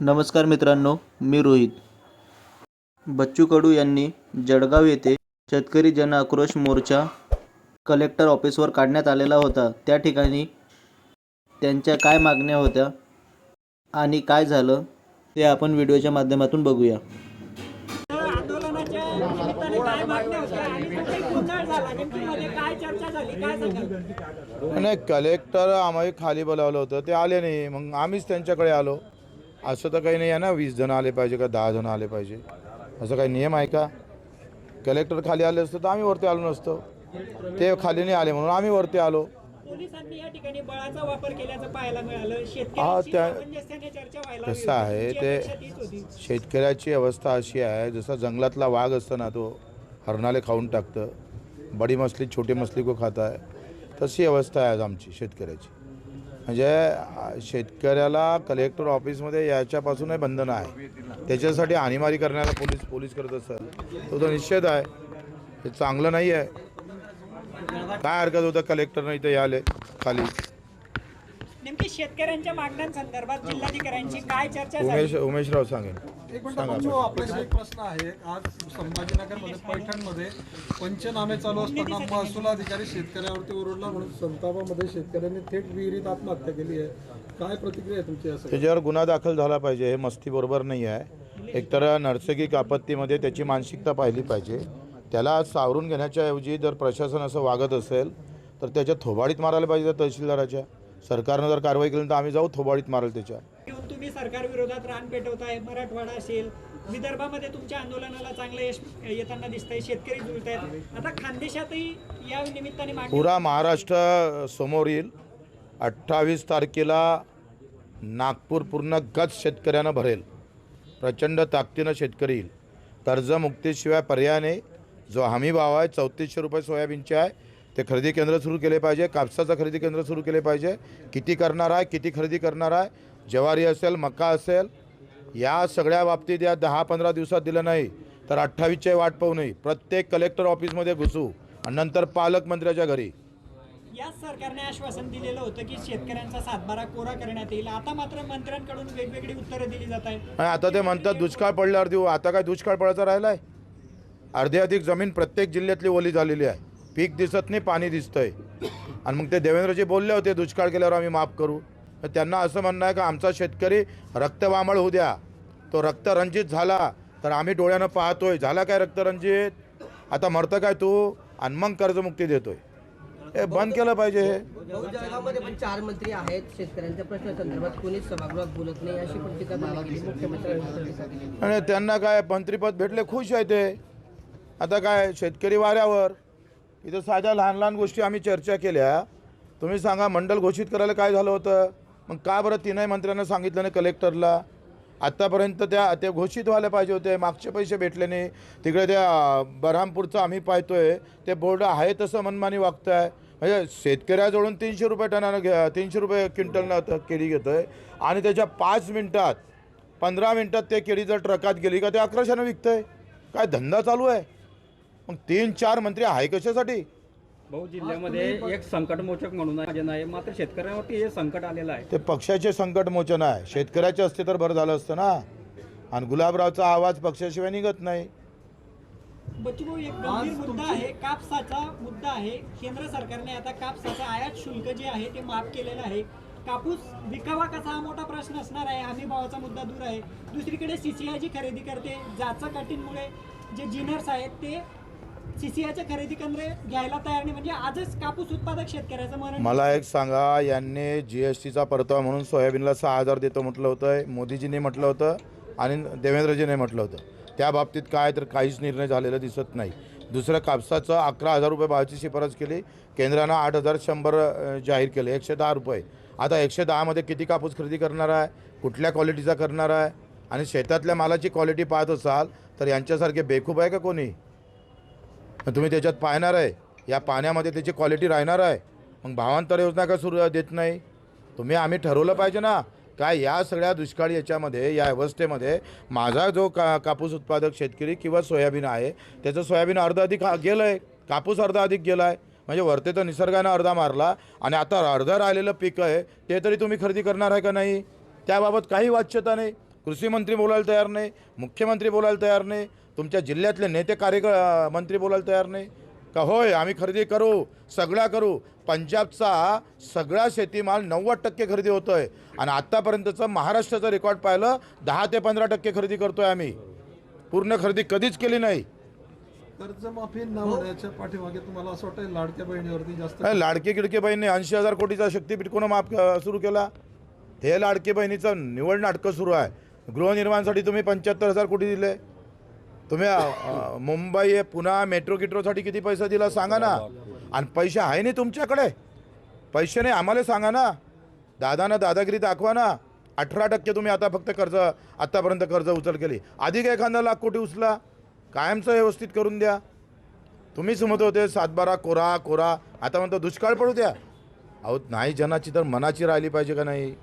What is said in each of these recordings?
नमस्कार मित्रांनो मी रोहित. बच्चू कडू यांनी जळगाव येथे शेतकरी जन आक्रोश मोर्चा कलेक्टर ऑफिसवर काढण्यात आलेला होता. त्या ठिकाणी त्यांच्या काय मागण्या होत्या आणि काय झालं ते आपण व्हिडिओच्या माध्यमातून बघूया. नाही कलेक्टर आम्ही खाली बोलावलं होतं. ते आले नाही. मग आम्हीच त्यांच्याकडे आलो. असं तर काही नाही आहे ना वीस जण आले पाहिजे का दहा जण आले पाहिजे? असं काही नियम आहे का? कलेक्टर खाली आले असतं तर आम्ही वरती आलो नसतो. ते खाली नाही आले म्हणून आम्ही वरती आलो. हा, त्या- कसं आहे. ते-. शेतकऱ्याची अवस्था अशी आहे जसा जंगलातला वाघ असतो ना तो हरणाले खाऊन टाकतं. बडी मछली छोटी मछली को खाता आहे तशी अवस्था आहे आज आमची शेतकऱ्याची. म्हणजे शेतकऱ्याला कलेक्टर ऑफिसमध्ये याच्यापासूनही बंधन आहे. त्याच्यासाठी हानीमारी करण्याला पोलीस पोलीस करत असेल तो तर निश्चित आहे. हे चांगलं नाही आहे काय हरकत होतं कलेक्टरनं इथं आले खाली? नेमकी शेतकऱ्यांच्या मागण्यांसंदर्भात जिल्हाधिकाऱ्यांची काय चर्चा झाली? उमेश उमेशराव सांगेल एक मिनिट बंधू आपल्याकडे एक प्रश्न आहे आज संभाजीनगरमध्ये पैठणमध्ये पंचनामे चालू असताना महसूल अधिकारी शेतकऱ्यावरती ओरडला म्हणून संतापामध्ये शेतकऱ्यांनी थेट विहिरीत आत्महत्या केली आहे. काय प्रतिक्रिया आहे तुमची असं त्याच्यावर गुन्हा दाखल झाला पाहिजे हे मस्ती बरोबर नाही आहे. एकतर नैसर्गिक आपत्तीमध्ये त्याची मानसिकता पाहिली पाहिजे. त्याला सावरून घेण्याच्या ऐवजी जर प्रशासन असं वागत असेल तर त्याच्या थोबाडीत मारायला पाहिजे त्या तहसीलदाराच्या. सरकारनं जर कारवाई केली तर आम्ही जाऊ थोबाडीत मारेल त्याच्या घेऊन तुम्ही सरकार विरोधात रान पेटवताय मराठवाडा असेल विदर्भामध्ये तुमच्या आंदोलनाला चांगलं यश येताना दिसतंय शेतकरी जुळत आहेत आता खानदेशातही या निमित्ताने पुरा महाराष्ट्र समोर येईल. अठ्ठावीस तारखेला नागपूर पूर्ण गच शेतकऱ्यानं भरेल. प्रचंड ताकदीनं शेतकरी येईल. कर्जमुक्तीशिवाय पर्याय नाही. जो हमी भाव आहे चौतीसशे रुपये सोयाबीनचे आहे. ते खरेदी केंद्र सुरू केले पाहिजे कापसाचं खरेदी केंद्र सुरू केले पाहिजे. किती करणार आहे किती खरेदी करणार आहे ज्वारी असेल मका असेल या सगळ्या बाबतीत या दहा पंधरा दिवसात दिलं नाही तर अठ्ठावीसचे वाट पाहू नये. प्रत्येक कलेक्टर ऑफिसमध्ये घुसू आणि नंतर पालकमंत्र्याच्या घरी. याच सरकारने आश्वासन दिलेलं होतं की शेतकऱ्यांचा सातबारा कोरा करण्यात येईल. आता मात्र मंत्र्यांकडून वेगवेगळी उत्तरं दिली जात आहेत. आता ते म्हणतात दुष्काळ पडल्यावर देऊ. आता काय दुष्काळ पडायचा राहिला आहे अर्धी अधिक जमीन प्रत्येक जिल्ह्यातली ओली झालेली आहे. पीक दिसत नाही पाणी दिसतंय. आणि मग ते देवेंद्रजी बोलले होते दुष्काळ केल्यावर आम्ही माफ करू. तर त्यांना असं म्हणणं आहे का आमचा शेतकरी रक्तवामळ होऊ द्या. तो रक्तरंजित झाला तर आम्ही डोळ्यानं पाहतोय. झाला काय रक्तरंजित आता मरतं काय तू? आणि मग कर्जमुक्ती देतोय. हे बंद केलं पाहिजे हे. चार मंत्री आहेत शेतकऱ्यांच्या प्रश्नासंदर्भात. कोणीच सभागृहात बोलत नाही. अशी पण टीका मुख्यमंत्र्यांनी त्यांना काय मंत्रीपद भेटले खुश आहे ते. आता काय शेतकरी वाऱ्यावर. इथं साध्या लहान लहान गोष्टी आम्ही चर्चा केल्या. तुम्ही सांगा मंडल घोषित करायला काय झालं होतं? मग का बरं तीनही मंत्र्यांना सांगितलं नाही कलेक्टरला? आत्तापर्यंत त्या ते घोषित व्हायला पाहिजे होते मागचे पैसे भेटले नाही. तिकडे त्या बरहामपूरचं आम्ही आहे ते बोर्ड आहे तसं मनमानी वागतं आहे म्हणजे शेतकऱ्याजवळून तीनशे रुपये टनानं घ्या तीनशे रुपये क्विंटलनं केळी घेतो आहे आणि त्याच्या पाच मिनटात पंधरा मिनटात ते केळी जर ट्रकात गेली का ते अकराशेनं विकतं आहे काय धंदा चालू आहे? मग तीन चार मंत्री आहे कशासाठी? भाऊ जिल्ह्यामध्ये एक संकटमोचक म्हणून योजना आहे मात्र शेतकऱ्यांवरती हे संकट आलेलं आहे. ते पक्षाचे संकट मोचन आहे. शेतकऱ्याचे असते तर बरं झालं असतं ना. आणि गुलाबरावचा आवाज पक्षाशिवाय निघत नाही. बच्चूभाऊ एक गंभीर मुद्दा आहे कापसाचा मुद्दा आहे. केंद्र सरकारने आता कापसाचं आयात शुल्क जे आहे ते माफ केलेलं आहे. कापूस विकावा कसा हा मोठा प्रश्न असणार आहे हमी भावाचा मुद्दा दूर आहे. दुसरीकडे सीसीआय जी खरेदी करते जाचा कटींमुळे जे जिनर्स आहेत ते सीसीआयचे खरेदी केंद्र घ्यायला तयार नाही. म्हणजे आजच कापूस उत्पादक शेतकऱ्याचं मरण. मला एक सांगा यांनी जी एस टीचा परतावा म्हणून सोयाबीनला सहा हजार देतो म्हटलं होतं मोदीजीने म्हटलं होतं आणि देवेंद्रजीने म्हटलं होतं. त्या बाबतीत काय तर काहीच निर्णय झालेला दिसत नाही. दुसरं कापसाचं अकरा हजार रुपये भावाची शिफारस केली. केंद्रानं आठ हजार शंभर जाहीर केले. एकशे दहा रुपये. आता एकशे दहामध्ये किती कापूस खरेदी करणार आहे? कुठल्या क्वालिटीचा करणार आहे? आणि शेतातल्या मालाची क्वालिटी पाहत असाल तर यांच्यासारखे बेखूब आहे का कोणी? तुम्ही त्याच्यात पाहणार आहे. या पाण्यामध्ये त्याची क्वालिटी राहणार आहे. मग भावांतर योजना का सुरू देत नाही? तुम्ही आम्ही ठरवलं पाहिजे ना. काय या सगळ्या दुष्काळी याच्यामध्ये या अवस्थेमध्ये माझा जो का कापूस उत्पादक शेतकरी किंवा सोयाबीन आहे त्याचं सोयाबीन अर्ध अधिक गेलं आहे कापूस अर्धा अधिक गेला आहे म्हणजे वरते तर निसर्गानं अर्धा मारला आणि आता अर्धं राहिलेलं पीक आहे ते तरी तुम्ही खरेदी करणार आहे का नाही? त्याबाबत काही वाच्यता नाही. कृषी मंत्री बोलायला तयार नाही. मुख्यमंत्री बोलायला तयार नाही. तुमच्या जिल्ह्यातले नेते कार्य मंत्री बोलायला तयार नाही? का होय आम्ही खरेदी करू सगळा करू. पंजाबचा सगळा शेतीमाल नव्वद टक्के खरेदी होतो आहे आणि आत्तापर्यंतचं महाराष्ट्राचं रेकॉर्ड पाहिलं दहा ते पंधरा टक्के खरेदी करतो आहे आम्ही. पूर्ण खरेदी कधीच केली नाही. कर्जमाफी न होण्याच्या पाठीमागे तुम्हाला असं वाटतं लाडक्या बहिणीवरती जास्त लाडके गिडके बहिणी ऐंशी हजार कोटीचा शक्तीपीठ कोण माफ सुरू केला? हे लाडके बहिणीचं निवड नाटकं सुरू आहे. गृहनिर्माणासाठी तुम्ही पंच्याहत्तर हजार कोटी दिले. तुम्ही मुंबई आहे मुंबई पुन्हा मेट्रो किट्रोसाठी किती पैसा दिला सांगा ना. आणि पैसे आहे नाही तुमच्याकडे. पैसे नाही आम्हाला सांगा ना. दादानं दादागिरी दाखवा ना. अठरा टक्के तुम्ही आता फक्त कर्ज आत्तापर्यंत कर्ज उचल केली. आधी काय एखादा लाख कोटी उचला. कायमचं व्यवस्थित करून द्या. तुम्हीच म्हणत होते सातबारा कोरा कोरा. आता म्हणतो दुष्काळ पडू द्या. अहो नाही जनाची तर मनाची राहिली पाहिजे का नाही?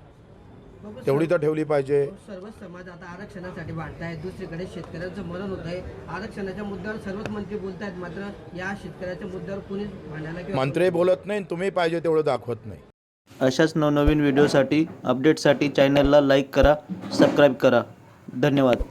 तेवढी तर ठेवली पाहिजे. सर्व समाज आता आरक्षणासाठी वाढताय. दुसरीकडे शेतकऱ्यांचं मरण होत आहे आरक्षणाच्या मुद्द्यावर सर्वच मंत्री बोलत आहेत मात्र या शेतकऱ्याच्या मुद्द्यावर कोणीच भांडायला किंवा मंत्री बोलत नाही तुम्ही पाहिजे तेवढं दाखवत नाही. अशाच नवनवीन व्हिडिओसाठी अपडेटसाठी चॅनलला लाईक करा सबस्क्राईब करा. धन्यवाद.